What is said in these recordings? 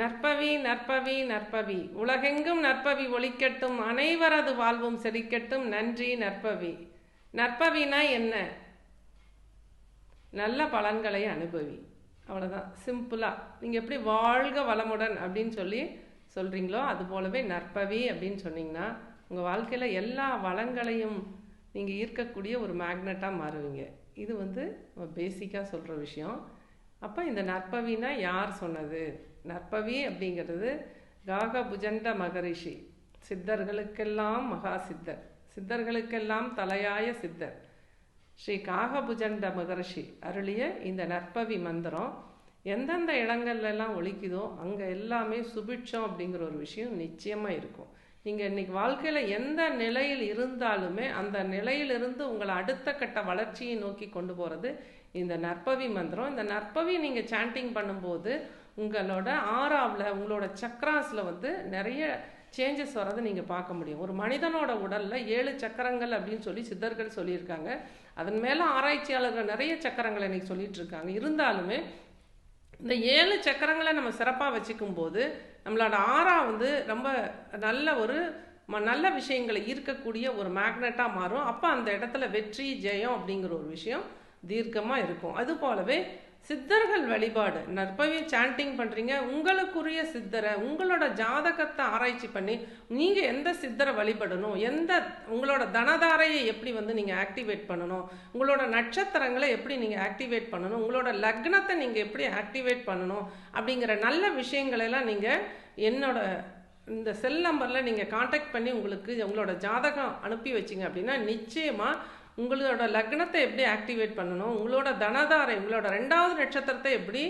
நற்பவி நற்பவி நற்பவி. உலகெங்கும் நற்பவி ஒழிக்கட்டும் அனைவரது வாழ்வும் செழிக்கட்டும். நன்றி நற்பவி. நற்பவினா என்ன? நல்ல பலன்களை அனுபவி. அவ்வளோதான் சிம்பிளாக நீங்கள் எப்படி வாழ்க வளமுடன் அப்படின்னு சொல்லி சொல்கிறீங்களோ அது போலவே நற்பவி அப்படின்னு சொன்னீங்கன்னா உங்கள் வாழ்க்கையில் எல்லா வளங்களையும் நீங்கள் ஈர்க்கக்கூடிய ஒரு மேக்னெட்டாக மாறுவீங்க. இது வந்து பேசிக்காக சொல்கிற விஷயம். அப்போ இந்த நற்பவினா யார் சொன்னது? நற்பவி அப்படிங்கிறது காக புஜண்ட மகரிஷி. சித்தர்களுக்கெல்லாம் மகா சித்தர். சித்தர்களுக்கெல்லாம் தலையாய சித்தர். ஸ்ரீ காகபுஜண்ட மகரிஷி அருளிய இந்த நற்பவி மந்திரம் எந்தெந்த இடங்கள்லாம் ஒழிக்குதோ அங்கே எல்லாமே சுபிட்சம் அப்படிங்கிற ஒரு விஷயம் நிச்சயமாக இருக்கும். நீங்கள் இன்னைக்கு வாழ்க்கையில் எந்த நிலையில் இருந்தாலுமே அந்த நிலையிலிருந்து உங்களை அடுத்த கட்ட வளர்ச்சியை நோக்கி கொண்டு போகிறது இந்த நற்பவி மந்திரம். இந்த நற்பவி நீங்கள் சாண்டிங் பண்ணும்போது உங்களோட ஆறாவில் உங்களோட சக்ராஸில் வந்து நிறைய சேஞ்சஸ் வர்றதை நீங்கள் பார்க்க முடியும். ஒரு மனிதனோட உடலில் ஏழு சக்கரங்கள் அப்படின்னு சொல்லி சித்தர்கள் சொல்லியிருக்காங்க. அதன் மேலே ஆராய்ச்சியாளர்கள் நிறைய சக்கரங்களை இன்னைக்கு சொல்லிட்டு இருக்காங்க இருந்தாலுமே இந்த ஏழு சக்கரங்களை நம்ம சிறப்பாக வச்சுக்கும் போது நம்மளோட ஆறா வந்து ரொம்ப நல்ல ஒரு ம நல்ல விஷயங்களை ஈர்க்கக்கூடிய ஒரு மேக்னெட்டாக மாறும். அப்போ அந்த இடத்துல வெற்றி ஜெயம் அப்படிங்கிற ஒரு விஷயம் தீர்க்கமாக இருக்கும். அது போலவே சித்தர்கள் வழிபாடு. நற்பவி சாண்டிங் பண்ணுறீங்க உங்களுக்குரிய சித்தரை உங்களோட ஜாதகத்தை ஆராய்ச்சி பண்ணி நீங்கள் எந்த சித்தரை வழிபடணும்? எந்த உங்களோட தனதாரையை எப்படி வந்து நீங்கள் ஆக்டிவேட் பண்ணணும்? உங்களோட நட்சத்திரங்களை எப்படி நீங்கள் ஆக்டிவேட் பண்ணணும்? உங்களோட லக்னத்தை நீங்கள் எப்படி ஆக்டிவேட் பண்ணணும்? அப்படிங்கிற நல்ல விஷயங்களெல்லாம் நீங்கள் என்னோட இந்த செல் நம்பரில் நீங்கள் காண்டாக்ட் பண்ணி உங்களுக்கு உங்களோட ஜாதகம் அனுப்பி வச்சிங்க அப்படின்னா நிச்சயமாக உங்களோட லக்னத்தை எப்படி ஆக்டிவேட் பண்ணணும்? உங்களோட தனதாரை உங்களோட ரெண்டாவது நட்சத்திரத்தை எப்படி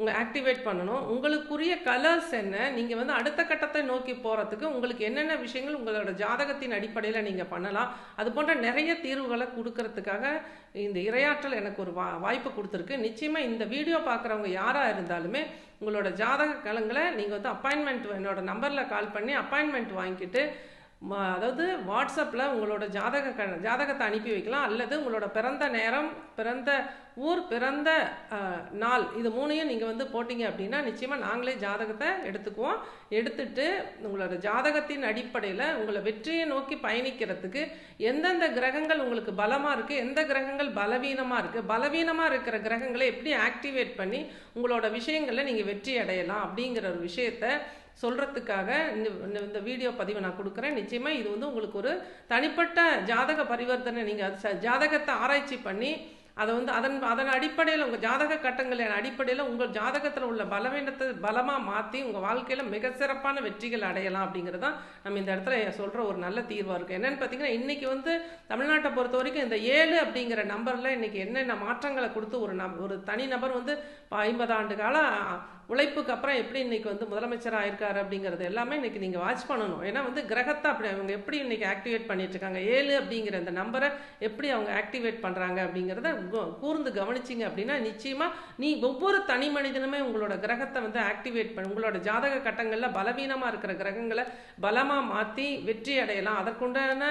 உங்கள் ஆக்டிவேட் பண்ணணும்? உங்களுக்குரிய கலர்ஸ் என்ன? நீங்கள் வந்து அடுத்த கட்டத்தை நோக்கி போகிறதுக்கு உங்களுக்கு என்னென்ன விஷயங்கள் உங்களோட ஜாதகத்தின் அடிப்படையில் நீங்கள் பண்ணலாம்? அது போன்ற நிறைய தீர்வுகளை கொடுக்கறதுக்காக இந்த இரையாற்றல் எனக்கு ஒரு வா வாய்ப்பு கொடுத்துருக்கு. நிச்சயமாக இந்த வீடியோ பார்க்குறவங்க யாராக இருந்தாலுமே உங்களோட ஜாதக கலங்களை நீங்கள் வந்து அப்பாயின்மெண்ட் என்னோட நம்பரில் கால் பண்ணி அப்பாயின்மெண்ட் வாங்கிட்டு அதாவது வாட்ஸ்அப்பில் உங்களோட ஜாதக க ஜாதகத்தை அனுப்பி வைக்கலாம். அல்லது உங்களோட பிறந்த நேரம் பிறந்த ஊர் பிறந்த நாள் இது மூணையும் நீங்கள் வந்து போட்டிங்க அப்படின்னா நிச்சயமாக நாங்களே ஜாதகத்தை எடுத்துக்குவோம். எடுத்துட்டு உங்களோட ஜாதகத்தின் அடிப்படையில் உங்களை வெற்றியை நோக்கி பயணிக்கிறதுக்கு எந்தெந்த கிரகங்கள் உங்களுக்கு பலமாக இருக்குது எந்த கிரகங்கள் பலவீனமாக இருக்குது பலவீனமாக இருக்கிற கிரகங்களை எப்படி ஆக்டிவேட் பண்ணி உங்களோட விஷயங்களில் நீங்கள் வெற்றி அடையலாம் அப்படிங்கிற ஒரு விஷயத்தை சொல்கிறதுக்காக இந்த இந்த- வீடியோ பதிவை நான் கொடுக்குறேன். நிச்சயமாக இது வந்து உங்களுக்கு ஒரு தனிப்பட்ட ஜாதக பரிவர்த்தனை. நீங்கள் அது ச- ஜாதகத்தை ஆராய்ச்சி பண்ணி அதை வந்து அதன் அதன் அடிப்படையில் உங்கள் ஜாதக கட்டங்களின் அடிப்படையில் உங்கள் ஜாதகத்தில் உள்ள பலவீனத்தை பலமாக மாற்றி உங்கள் வாழ்க்கையில் மிக சிறப்பான வெற்றிகள் அடையலாம் அப்படிங்கிறது தான் நம்ம இந்த இடத்துல சொல்கிற ஒரு நல்ல தீர்வாக இருக்கும் என்னென்னு பார்த்தீங்கன்னா இன்றைக்கி வந்து தமிழ்நாட்டை பொறுத்த வரைக்கும் இந்த ஏழு அப்படிங்கிற நம்பரில் இன்றைக்கி என்னென்ன மாற்றங்களை கொடுத்து ஒரு நம் ஒரு தனி நபர் வந்து ஐம்பது ஆண்டு கால உழைப்புக்கு அப்புறம் எப்படி இன்னைக்கு வந்து முதலமைச்சராக ஆயிருக்காரு அப்படிங்கிறது எல்லாமே இன்றைக்கி நீங்கள் வாட்ச் பண்ணணும். ஏன்னா வந்து கிரகத்தை அப்படி அவங்க எப்படி இன்றைக்கி ஆக்டிவேட் பண்ணிட்டு இருக்காங்க? ஏழு அப்படிங்கிற அந்த நம்பரை எப்படி அவங்க ஆக்டிவேட் பண்ணுறாங்க அப்படிங்கிறத கூர்ந்து கவனிச்சிங்க அப்படின்னா நிச்சயமாக நீ ஒவ்வொரு தனி மனிதனுமே உங்களோட கிரகத்தை வந்து ஆக்டிவேட் பண்ணி. உங்களோட ஜாதக கட்டங்களில் பலவீனமாக இருக்கிற கிரகங்களை பலமாக மாற்றி வெற்றி அடையலாம். அதற்குண்டான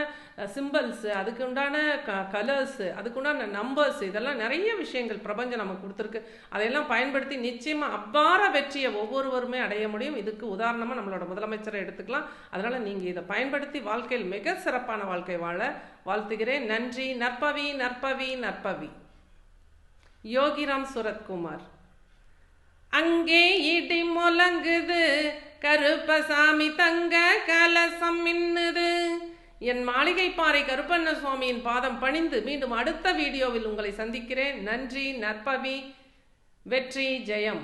சிம்பிள்ஸ் அதுக்குண்டான க கலர்ஸு அதுக்குண்டான நம்பர்ஸ் இதெல்லாம் நிறைய விஷயங்கள் பிரபஞ்சம் நமக்கு கொடுத்துருக்கு. அதையெல்லாம் பயன்படுத்தி நிச்சயமாக அப்பார வெற்றியை ஒவ்வொருவருமே அடைய முடியும். இதுக்கு உதாரணமாக நம்மளோட முதலமைச்சரை எடுத்துக்கலாம். அதனால் நீங்கள் இதை பயன்படுத்தி வாழ்க்கையில் மிக சிறப்பான வாழ்க்கை வாழ வாழ்த்துகிறேன். நன்றி. நற்பவி நற்பவி நற்பவி. யோகிராம் சுரத்குமார். அங்கே இடி முழங்குது கருப்பசாமி தங்க கலசம் மின்னுது. என் மாளிகை பாறை கருப்பண்ண சுவாமியின் பாதம் பணிந்து மீண்டும் அடுத்த வீடியோவில் உங்களை சந்திக்கிறேன். நன்றி நற்பவி வெற்றி ஜெயம்.